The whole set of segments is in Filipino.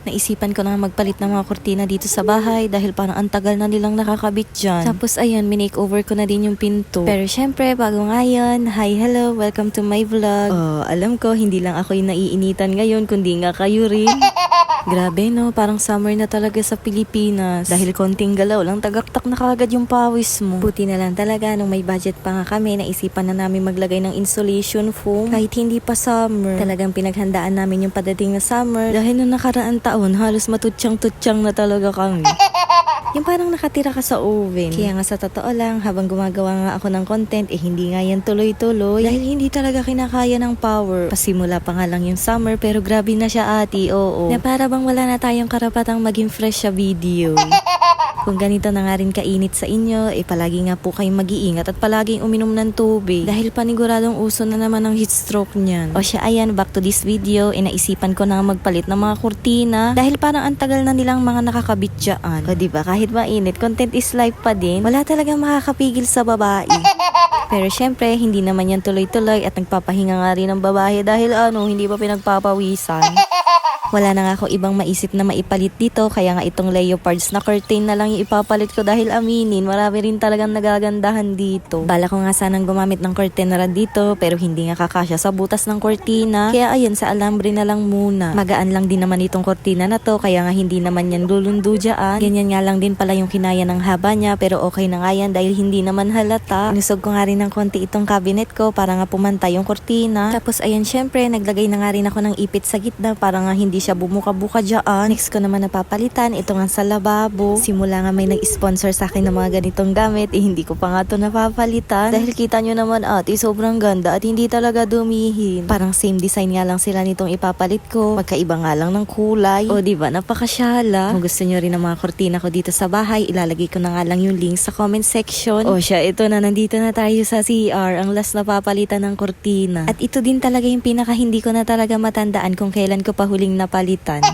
Naisipan ko na magpalit ng mga kurtina dito sa bahay dahil parang ang tagal na nilang nakakabit dyan. Tapos ayun, minake-over ko na din yung pinto. Pero syempre, bago ngayon, hi, hello, welcome to my vlog. Oh, alam ko, hindi lang ako yung naiinitan ngayon, kundi nga kayo rin. Grabe no, parang summer na talaga sa Pilipinas. Dahil konting galaw lang, tagaktak na kagad yung pawis mo. Buti na lang talaga, nung may budget pa nga kami, naisipan na namin maglagay ng insulation foam kahit hindi pa summer. Talagang pinaghandaan namin yung padating na summer dahil nung nakaraan taon, halos matutsyang-tutsyang na talaga kami. Yung parang nakatira ka sa oven. Kaya nga sa totoo lang, habang gumagawa nga ako ng content, eh hindi nga yan tuloy-tuloy. Dahil hindi talaga kinakaya ng power. Pasimula pa nga lang yung summer, pero grabe na siya ati, oo. Na para bang wala na tayong karapatang maging fresh sa video. Kung ganito na nga rin kainit sa inyo, eh palagi nga po kayong mag-iingat at palaging uminom ng tubig. Dahil paniguradong uso na naman ang heat stroke niyan. O siya, ayan, back to this video, eh naisipan ko na magpalit ng mga kurtina. Dahil parang ang tagal na nilang mga nakakabit dyan. O diba, kahit mainit, content is life pa din. Wala talagang makakapigil sa babae. Pero syempre, hindi naman yan tuloy-tuloy at nagpapahinga nga rin ang babae dahil ano, hindi pa pinagpapawisan. Wala na nga ako ibang maisip na maipalit dito kaya nga itong leopards na curtain na lang yung ipapalit ko dahil aminin marami rin talagang nagagandahan dito. Bala ko nga sanang gumamit ng curtain na dito pero hindi nga kakasya sa butas ng kortina kaya ayun sa alambre na lang muna. Magaan lang din naman itong kortina na to kaya nga hindi naman yan lulundo dyan. Ganyan nga lang din pala yung kinaya ng haba niya pero okay na nga yan dahil hindi naman halata. Inusog ko nga rin ng konti itong cabinet ko para nga pumantay yung kortina. Tapos ayan syempre naglagay na nga rin ako ng ipit sa gitna para nga hindi siya bumuka-buka dyan. Next ko naman napapalitan, ito nga sa lababo. Simula nga may nag-sponsor sa akin ng mga ganitong gamit, eh hindi ko pa nga to napapalitan. Dahil kita nyo naman ate, sobrang ganda at hindi talaga dumihin. Parang same design nga lang sila nitong ipapalit ko. Magkaiba nga lang ng kulay. O diba, napakasyala. Kung gusto nyo rin ng mga kortina ko dito sa bahay, ilalagay ko na nga lang yung link sa comment section. O siya, ito na, nandito na tayo sa CR, ang last na papalitan ng kortina. At ito din talaga yung pinaka hindi ko na talaga matandaan kung kailan ko pa huling napalitan.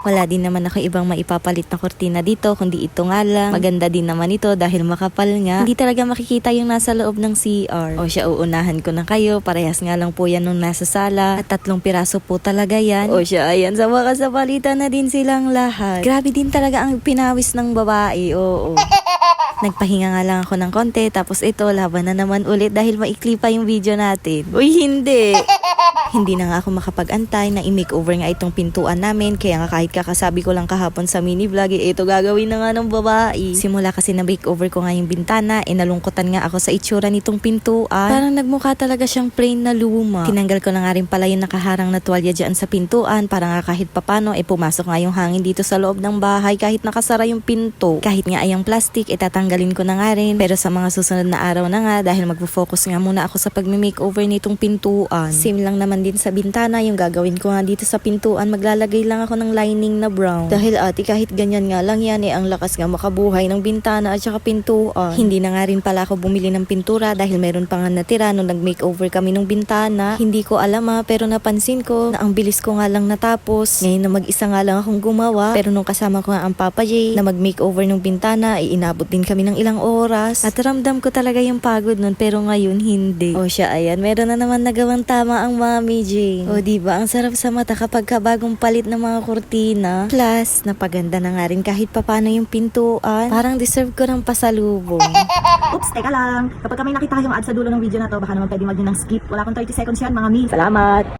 Wala din naman ako ibang maipapalit na kortina dito, kundi ito nga lang. Maganda din naman ito dahil makapal nga. Hindi talaga makikita yung nasa loob ng CR. O siya, uunahan ko na kayo. Parehas nga lang po yan nung nasa sala. At tatlong piraso po talaga yan. O siya, ayan, sa wakas napalitan na din silang lahat. Grabe din talaga ang pinawis ng babae, oo. Nagpahinga nga lang ako ng konti, tapos ito, laban na naman ulit dahil maikli pa yung video natin. Uy, hindi! Hindi na nga ako makapag-antay na i-makeover nga itong pintuan namin, kaya nga kahit kakasabi ko lang kahapon sa mini vlog, eh, ito gagawin na nga ng babae. Simula kasi na makeover ko nga yung bintana, eh nalungkutan nga ako sa itsura nitong pintuan. Parang nagmukha talaga siyang plain na luma. Tinanggal ko na nga rin pala yung nakaharang na tuwalya dyan sa pintuan, para nga kahit papano, eh pumasok nga yung hangin dito sa loob ng bahay kahit nakasara yung pinto. Kahit nga ay ang plastic, itatanggalin ko na nga rin. Pero sa mga susunod na araw na nga, dahil magpo-focus nga muna ako sa pag-makeover nitong pintuan. Same lang naman din sa bintana, yung gagawin ko nga dito sa pintuan, maglalagay lang ako ng lining na brown. Dahil ate, kahit ganyan nga lang yan, eh, ang lakas nga makabuhay ng bintana at saka pintuan. Hindi na nga rin pala ako bumili ng pintura dahil meron pa nga natira nung nag-makeover kami ng bintana. Hindi ko alam ha, pero napansin ko na ang bilis ko nga lang natapos. Ngayon na mag-isa nga lang akong gumawa, pero nung kasama ko nga ang Papa J na mag-makeover ng bintana, ay inabot din kami ng ilang oras. At ramdam ko talaga yung pagod nun, pero ngayon hindi. O siya, ayan, meron na naman nagawang tama ang Mami J. O diba, ang sarap sa mata kapag kabagong palit ng mga kurtina. Plus, napaganda na nga rin kahit papano yung pintuan. Parang deserve ko ng pasalubong. Oops, teka lang. Kapag may nakita kayong ad sa dulo ng video na to, baka naman pwede mag ng skip. Wala akong 30 seconds yan, mga mi. Salamat!